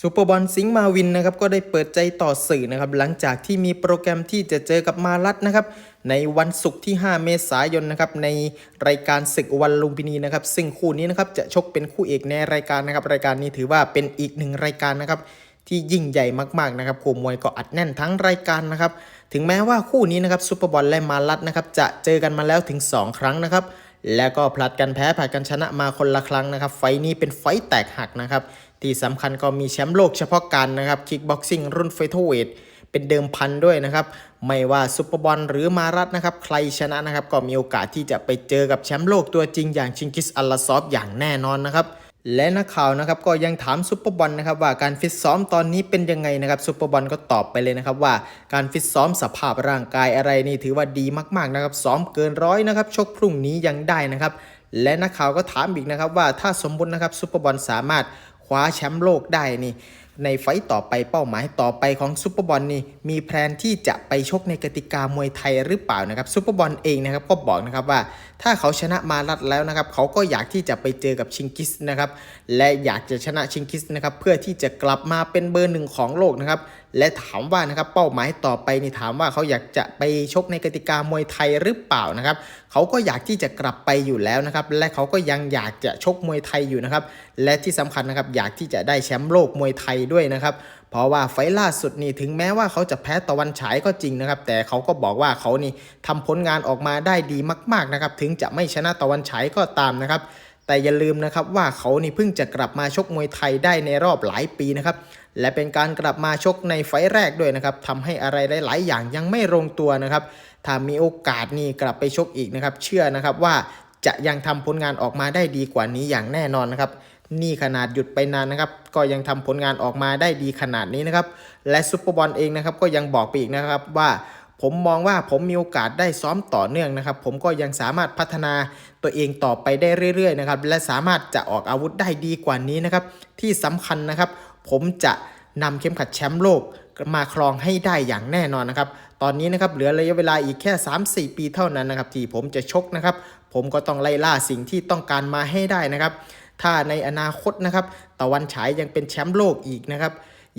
ซูเปอร์บอลสิงห์มาวินนะครับก็ได้เปิดใจต่อสื่อนะครับหลังจากที่มีโปรแกรมที่จะเจอกับมารัตนะครับในวันศุกร์ที่ 5 เมษายนนะครับในรายการศึกวันลุมพินีนะครับซึ่งคู่นี้นะครับจะชกเป็นคู่เอกในรายการนะครับรายการนี้ถือว่าเป็นอีกหนึ่งรายการนะครับที่ยิ่งใหญ่มากๆนะครับคู่มวยก็อัดแน่นทั้งรายการนะครับถึงแม้ว่าคู่นี้นะครับซูเปอร์บอลและมารัตนะครับจะเจอกันมาแล้วถึง 2 ครั้งนะครับแล้วก็ผลัดกันแพ้ผลัดกันชนะมาคนละครั้งนะครับ ไฟท์นี้เป็นไฟท์แตกหักนะครับ ที่สำคัญก็มีแชมป์โลกเฉพาะการนะครับคิกบ็อกซิ่งรุ่นเฟเธอร์เวทเป็นเดิมพันด้วยนะครับ ไม่ว่าซุปเปอร์บอลหรือมารัตนะครับ ใครชนะนะครับ ก็มีโอกาสที่จะไปเจอกับแชมป์โลกตัวจริงอย่างชิงกิสอัลลาซอฟอย่างแน่นอนนะครับ และนักข่าวนะครับก็ยังถามซุปเปอร์บอลนะครับว่าการฟิตซ้อมตอนนี้เป็นยังไงนะครับซุปเปอร์บอลก็ตอบไปเลยนะครับว่าการฟิตซ้อมสภาพร่างกายอะไรนี่ถือว่าดีมากๆนะครับซ้อมเกินร้อยนะครับชกพรุ่งนี้ยังได้นะครับและนักข่าวก็ถามอีกนะครับว่าถ้าสมมตินะครับซุปเปอร์บอลสามารถ คว้าแชมป์โลกได้นี่ ในไฟต์ต่อไปเป้าหมายต่อไปของซุปเปอร์บอลนี่มีแพลนที่จะไปชกในกติกามวยไทยหรือเปล่านะครับซุปเปอร์บอลเองนะครับก็บอกนะครับว่าถ้าเขาชนะมารัดแล้วนะครับ เขาก็อยากที่จะไปเจอกับชิงกิสนะครับและอยากจะชนะชิงกิสนะครับเพื่อที่จะกลับมาเป็นเบอร์หนึ่งของโลกนะครับ และถามว่านะครับเป้าหมายต่อไปนี่ถามว่าเขาอยากจะไปชกในกติกามวยไทยหรือเปล่านะครับเขาก็อยากที่จะกลับไปอยู่แล้วนะครับและเขาก็ยังอยากจะชกมวยไทยอยู่นะครับและที่สำคัญนะครับอยากที่จะได้แชมป์โลกมวยไทยด้วยนะครับเพราะว่าไฟล์ล่าสุดนี่ถึงแม้ว่าเขาจะแพ้ตะวันฉายก็จริงนะครับ แต่เขาก็บอกว่าเขานี่ทำผลงานออกมาได้ดีมาก ๆนะครับ ถึงจะไม่ชนะตะวันฉายก็ตามนะครับ แต่อย่าลืมนะครับว่าเขานี่เพิ่งจะกลับมาชกมวยไทยได้ในรอบหลายปีนะครับและเป็นการกลับมาชกในไฟแรกด้วยนะครับทำให้อะไรหลาย ๆ อย่างยังไม่ลงตัวนะครับถ้ามีโอกาสนี่กลับไปชกอีกนะครับ เชื่อนะครับว่าจะยังทำผลงานออกมาได้ดีกว่านี้อย่างแน่นอนนะครับ นี่ขนาดหยุดไปนานนะครับ ก็ยังทำผลงานออกมาได้ดีขนาดนี้นะครับ และซุปเปอร์บอลเองนะครับก็ยังบอกไปอีกนะครับว่า ผมมองว่าผมมีโอกาสได้ซ้อมต่อเนื่องนะครับ ผมก็ยังสามารถพัฒนาตัวเองต่อไปได้เรื่อยๆนะครับ และสามารถจะออกอาวุธได้ดีกว่านี้นะครับ ที่สำคัญนะครับ ผมจะนำเข็มขัดแชมป์โลกมาครองให้ได้อย่างแน่นอนนะครับ ตอนนี้นะครับเหลือระยะเวลาอีกแค่ 3-4 ปีเท่านั้นนะครับ ที่ผมจะชกนะครับ ผมก็ต้องไล่ล่าสิ่งที่ต้องการมาให้ได้นะครับ ถ้าในอนาคตนะครับ ตะวันฉายยังเป็นแชมป์โลกอีกนะครับ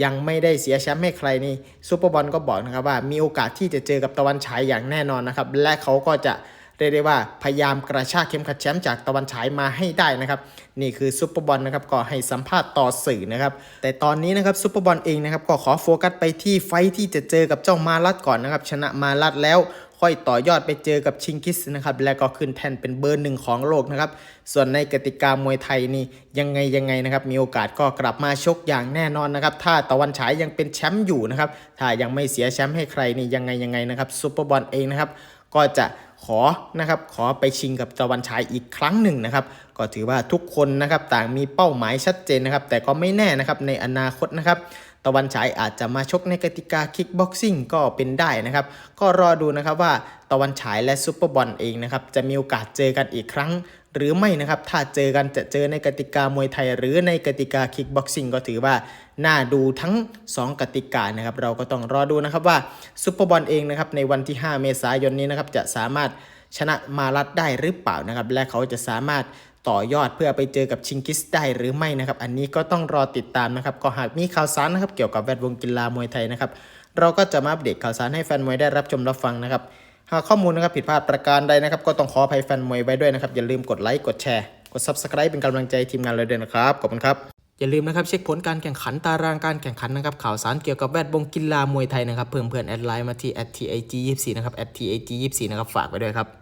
ยังไม่ได้เสียแชมป์ให้ใครนี่ซูเปอร์บอลก็บอกนะครับว่ามีโอกาสที่จะเจอกับตะวันฉายอย่างแน่นอนนะครับ และเขาก็จะเรียกได้ว่าพยายามกระชากเข็มขัดแชมป์จากตะวันฉายมาให้ได้นะครับ นี่คือซูเปอร์บอลนะครับก็ให้สัมภาษณ์ต่อสื่อนะครับ แต่ตอนนี้นะครับซูเปอร์บอลเองนะครับก็ขอโฟกัสไปที่ไฟที่จะเจอกับเจ้ามาลัดก่อนนะครับ ชนะมาลัดแล้ว ค่อยต่อยอดไปเจอกับชิงกิสนะครับ แล้วก็ขึ้นแท่นเป็นเบอร์หนึ่งของโลกนะครับ ส่วนในกติกามวยไทยนี่ยังไงยังไงนะครับ มีโอกาสก็กลับมาชกอย่างแน่นอนนะครับ ถ้าตะวันฉายยังเป็นแชมป์อยู่นะครับ ถ้ายังไม่เสียแชมป์ให้ใครนี่ยังไงยังไงนะครับซูเปอร์บอลเองนะครับ ก็จะขอนะครับขอไปชิงกับตะวันฉายอีกครั้งหนึ่งนะครับ ก็ถือว่าทุกคนนะครับต่างมีเป้าหมายชัดเจนนะครับ แต่ก็ไม่แน่นะครับในอนาคตนะครับ ตะวันฉายอาจจะมาชกในกติกาคิกบ็อกซิ่งก็เป็นได้นะครับ ก็รอดูนะครับว่าตะวันฉายและซูเปอร์บอลเองนะครับจะมีโอกาสเจอกันอีกครั้งหรือไม่นะครับ ถ้าเจอกันจะเจอในกติกามวยไทย หรือในกติกาคิกบ็อกซิ่งก็ถือว่า น่าดูทั้ง 2 กติกานะครับ เราก็ต้องรอดูนะครับว่าซูเปอร์บอลเองนะครับในวันที่ 5 เมษายนนี้นะครับจะสามารถชนะมารัดได้หรือเปล่านะครับ และเขาจะสามารถ ต่อยอดเพื่อไปเจอกับชิงกิสได้หรือไม่นะครับ อันนี้ก็ต้องรอติดตามนะครับ ก็หากมีข่าวสารนะครับเกี่ยวกับแวดวงกีฬามวยไทยนะครับ เราก็จะมาอัปเดตข่าวสารให้แฟนมวยได้รับชมรับฟังนะครับ หากข้อมูลนะครับผิดพลาดประการใดนะครับ ก็ต้องขออภัยแฟนมวยไว้ด้วยนะครับ อย่าลืมกดไลค์ กดแชร์ กด Subscribe เป็นกำลังใจทีมงานเลยด้วยนะครับ ขอบคุณครับ อย่าลืมนะครับเช็คผลการแข่งขันตารางการแข่งขันนะครับข่าวสารเกี่ยวกับแวดวงกีฬามวยไทยนะครับ เพื่อนเพื่อนแอดไลน์มาที่ @tag24 นะครับ @tag24 นะครับ ฝากไว้ด้วยครับ